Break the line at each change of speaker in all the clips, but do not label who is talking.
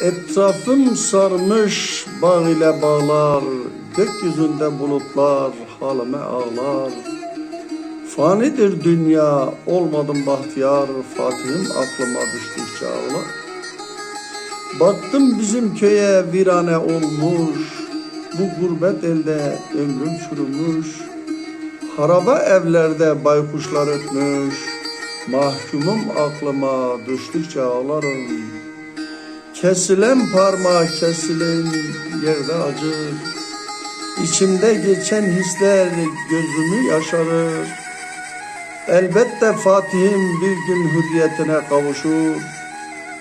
Etrafım sarmış bağ ile bağlar, gökyüzünde bulutlar halime ağlar. Fanidir dünya, olmadım bahtiyar, Fatih'im aklıma düştükçe ağlar. Baktım bizim köye virane olmuş, bu gurbet elde ömrüm çürümüş. Haraba evlerde baykuşlar ötmüş, mahkumum aklıma düştükçe ağlarım. Kesilen parmağı kesilen yerde acır. İçimde geçen hisler gözümü yaşarır. Elbette Fatih'im bir gün hürriyetine kavuşur.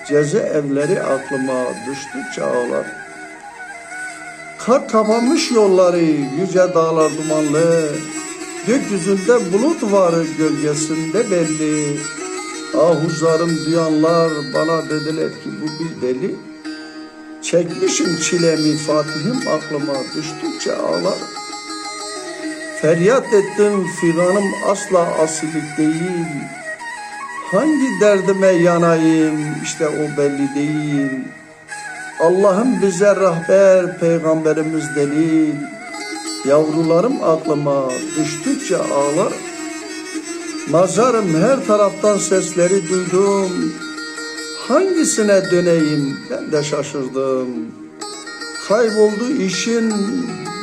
Cezaevleri aklıma düştükçe ağlar. Kar kapanmış yolları, yüce dağlar dumanlı. Gökyüzünde bulut var, gölgesinde belli. Ahuzarım duyanlar bana dediler ki bu bir deli. Çekmişim çilemi Fatih'im aklıma düştükçe ağlar. Feryat ettim figanım asla asilik değil. Hangi derdime yanayım işte o belli değil. Allah'ım bize rahber peygamberimiz delil. Yavrularım aklıma düştükçe ağlar. Nazarım her taraftan sesleri duydum. Hangisine döneyim ben de şaşırdım. Kayboldu işin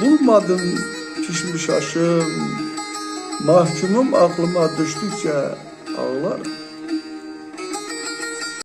bulmadım pişmiş aşım. Mahkumum aklıma düştükçe ağlar.